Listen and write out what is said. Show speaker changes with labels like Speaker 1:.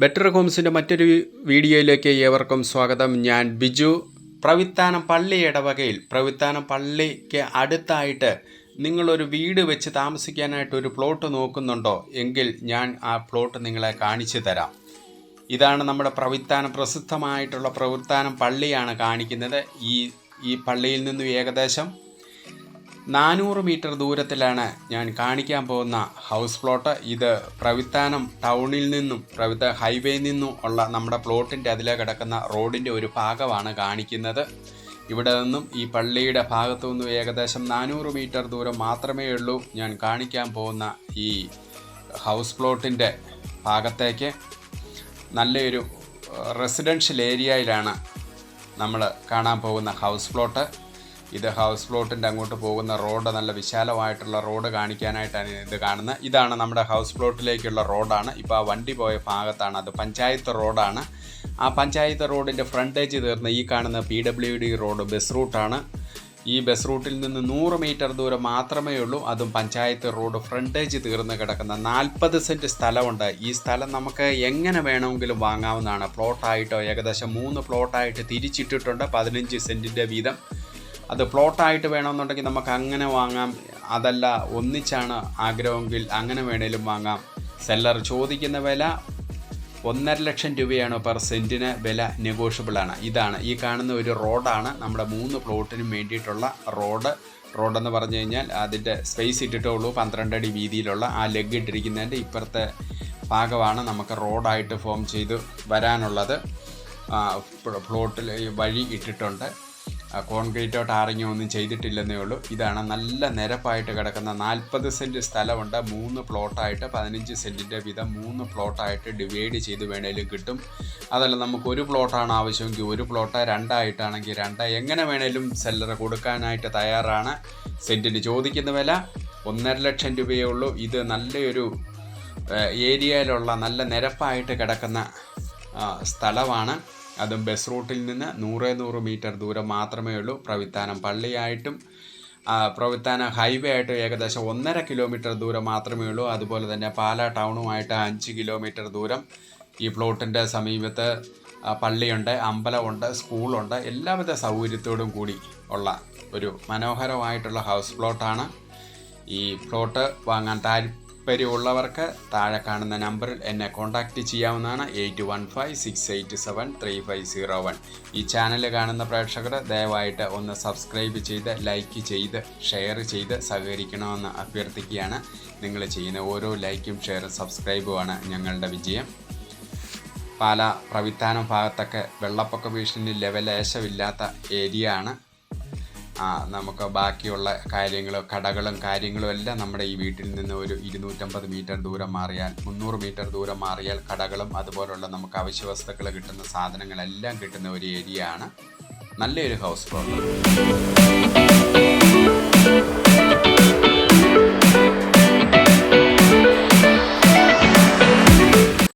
Speaker 1: Better ഹോംസിന്റെ മറ്റൊരു വീഡിയോയിലേക്ക് ഏവർക്കും സ്വാഗതം. ഞാൻ ബിജു. പ്രവിത്താനം പള്ളി ഇടവകയിൽ പ്രവിത്താനം പള്ളിക്ക് അടുത്തായിട്ട് നിങ്ങളൊരു വീട് വെച്ച് താമസിക്കാനായിട്ട് ഒരു പ്ലോട്ട് നോക്കുന്നുണ്ടോ? എങ്കിൽ ഞാൻ ആ പ്ലോട്ട് നിങ്ങളെ കാണിച്ചു തരാം. ഇതാണ് നമ്മുടെ പ്രവിത്താനം പ്രസിദ്ധമായിട്ടുള്ള പ്രവിത്താനം പള്ളിയാണ് കാണിക്കുന്നത്. ഈ ഈ പള്ളിയിൽ നിന്നും ഏകദേശം നാനൂറ് മീറ്റർ ദൂരത്തിലാണ് ഞാൻ കാണിക്കാൻ പോകുന്ന ഹൗസ് പ്ലോട്ട്. ഇത് പ്രവിത്താനം ടൗണിൽ നിന്നും പ്രവിത്ത ഹൈവേയിൽ നിന്നും ഉള്ള നമ്മുടെ പ്ലോട്ടിന്റെ അതിലെ കിടക്കുന്ന റോഡിന്റെ ഒരു ഭാഗമാണ് കാണിക്കുന്നത്. ഇവിടെ നിന്നും ഈ പള്ളിയുടെ ഭാഗത്തു നിന്നും ഏകദേശം നാനൂറ് മീറ്റർ ദൂരം മാത്രമേ ഉള്ളൂ ഞാൻ കാണിക്കാൻ പോകുന്ന ഈ ഹൗസ് പ്ലോട്ടിന്റെ ഭാഗത്തേക്ക്. നല്ലൊരു റെസിഡൻഷ്യൽ ഏരിയയിലാണ് നമ്മൾ കാണാൻ പോകുന്ന ഹൗസ് പ്ലോട്ട്. ഇത് ഹൗസ് പ്ലോട്ടിന്റെ അങ്ങോട്ട് പോകുന്ന റോഡ് നല്ല വിശാലമായിട്ടുള്ള റോഡ് കാണിക്കാനായിട്ടാണ് ഇത് കാണുന്നത്. ഇതാണ് നമ്മുടെ ഹൗസ് പ്ലോട്ടിലേക്കുള്ള റോഡാണ് ഇപ്പോൾ ആ വണ്ടി പോയ ഭാഗത്താണ്. അത് പഞ്ചായത്ത് റോഡാണ് ആ പഞ്ചായത്ത് റോഡിന്റെ ഫ്രണ്ടേജ് തീർന്ന് ഈ കാണുന്ന P W D road bus റൂട്ടാണ് ഈ ബസ് റൂട്ടിൽ നിന്ന് നൂറ് മീറ്റർ ദൂരം മാത്രമേ ഉള്ളൂ. അതും പഞ്ചായത്ത് റോഡ് ഫ്രണ്ടേജ് തീർന്ന് കിടക്കുന്ന നാൽപ്പത് സെന്റ് സ്ഥലമുണ്ട്. ഈ സ്ഥലം നമുക്ക് എങ്ങനെ വേണമെങ്കിലും വാങ്ങാവുന്നതാണ്. പ്ലോട്ടായിട്ടോ ഏകദേശം മൂന്ന് പ്ലോട്ടായിട്ട് തിരിച്ചിട്ടിട്ടുണ്ട്. പതിനഞ്ച് സെന്റിന്റെ വീതം. അത് പ്ലോട്ടായിട്ട് വേണമെന്നുണ്ടെങ്കിൽ നമുക്ക് അങ്ങനെ വാങ്ങാം. അതല്ല ഒന്നിച്ചാണ് ആഗ്രഹമെങ്കിൽ അങ്ങനെ വേണേലും വാങ്ങാം. സെല്ലർ ചോദിക്കുന്ന വില ഒന്നര ലക്ഷം രൂപയാണ് പെർ സെന്റിന് വില നെഗോഷ്യബിളാണ്. ഇതാണ് ഈ കാണുന്ന ഒരു റോഡാണ് നമ്മുടെ മൂന്ന് പ്ലോട്ടിനും വേണ്ടിയിട്ടുള്ള റോഡ്. റോഡെന്ന് പറഞ്ഞു കഴിഞ്ഞാൽ അതിന്റെ സ്പേസ് ഇട്ടിട്ടേ ഉള്ളൂ പന്ത്രണ്ട് വീതിയിലുള്ള. ആ ലെഗ് ഇട്ടിരിക്കുന്നതിന്റെ ഇപ്പുറത്തെ ഭാഗമാണ് നമുക്ക് റോഡായിട്ട് ഫോം ചെയ്ത് വരാനുള്ളത്. പ്ലോട്ടിൽ വഴി ഇട്ടിട്ടുണ്ട്. കോൺക്രീറ്റോ ടാറിങ്ങോ ഒന്നും ചെയ്തിട്ടില്ലെന്നേ ഉള്ളൂ. ഇതാണ് നല്ല നിരപ്പായിട്ട് കിടക്കുന്ന നാൽപ്പത് സെന്റ് സ്ഥലമുണ്ട്. മൂന്ന് പ്ലോട്ടായിട്ട് പതിനഞ്ച് സെന്റിന്റെ വീതം മൂന്ന് പ്ലോട്ടായിട്ട് ഡിവൈഡ് ചെയ്ത് വേണേലും കിട്ടും. അതല്ല നമുക്ക് ഒരു പ്ലോട്ടാണ് ആവശ്യമെങ്കിൽ ഒരു പ്ലോട്ട് രണ്ടായിട്ടാണെങ്കിൽ രണ്ട്. എങ്ങനെ വേണേലും സെല്ലർ കൊടുക്കാനായിട്ട് തയ്യാറാണ്. സെന്റിന് ചോദിക്കുന്ന വില ഒന്നര ലക്ഷം രൂപയേ ഉള്ളൂ. ഇത് നല്ലൊരു ഏരിയയിലുള്ള നല്ല നിരപ്പായിട്ട് കിടക്കുന്ന സ്ഥലമാണ്. അതും ബസ് റൂട്ടിൽ നിന്ന് നൂറ് നൂറ് മീറ്റർ ദൂരം മാത്രമേ ഉള്ളൂ. പ്രവിത്താനം പള്ളിയായിട്ടും പ്രവിത്താനം ഹൈവേ ആയിട്ട് ഏകദേശം ഒന്നര കിലോമീറ്റർ ദൂരം മാത്രമേ ഉള്ളൂ. അതുപോലെ തന്നെ പാലാ ടൗണുമായിട്ട് അഞ്ച് കിലോമീറ്റർ ദൂരം ഈ പ്ലോട്ടിന്റെ സമീപത്ത് പള്ളിയുണ്ട് അമ്പലമുണ്ട് സ്കൂളുണ്ട് എല്ലാവിധ സൗകര്യത്തോടും കൂടി ഉള്ള ഒരു മനോഹരമായിട്ടുള്ള ഹൗസ് പ്ലോട്ടാണ് ഈ പ്ലോട്ട് വാങ്ങാൻ താല്പര്യമുള്ളവർക്ക് താഴെ കാണുന്ന നമ്പറിൽ എന്നെ കോൺടാക്റ്റ് ചെയ്യാവുന്നതാണ് eight one five six eight seven three five zero one ഈ ചാനൽ കാണുന്ന പ്രേക്ഷകർ ദയവായിട്ട് ഒന്ന് സബ്സ്ക്രൈബ് ചെയ്ത് ലൈക്ക് ചെയ്ത് ഷെയർ ചെയ്ത് സഹകരിക്കണമെന്ന് അഭ്യർത്ഥിക്കുകയാണ്. നിങ്ങൾ ചെയ്യുന്ന ഓരോ ലൈക്കും ഷെയറും സബ്സ്ക്രൈബുമാണ് ഞങ്ങളുടെ വിജയം. പാല പ്രവിത്താനം ഭാഗത്തൊക്കെ വെള്ളപ്പൊക്ക ഭീഷണി ലെവലേശമില്ലാത്ത ഏരിയ ആണ്. നമുക്ക് ബാക്കിയുള്ള കാര്യങ്ങളും കടകളും കാര്യങ്ങളും എല്ലാം നമ്മുടെ ഈ വീട്ടിൽ നിന്ന് ഒരു ഇരുന്നൂറ്റമ്പത് മീറ്റർ ദൂരം മാറിയാൽ മുന്നൂറ് മീറ്റർ ദൂരം മാറിയാൽ കടകളും അതുപോലുള്ള നമുക്ക് അവശ്യ വസ്തുക്കൾ കിട്ടുന്ന സാധനങ്ങളെല്ലാം കിട്ടുന്ന ഒരു ഏരിയ ആണ് നല്ലൊരു ഹൗസ് പ്ലോട്ട്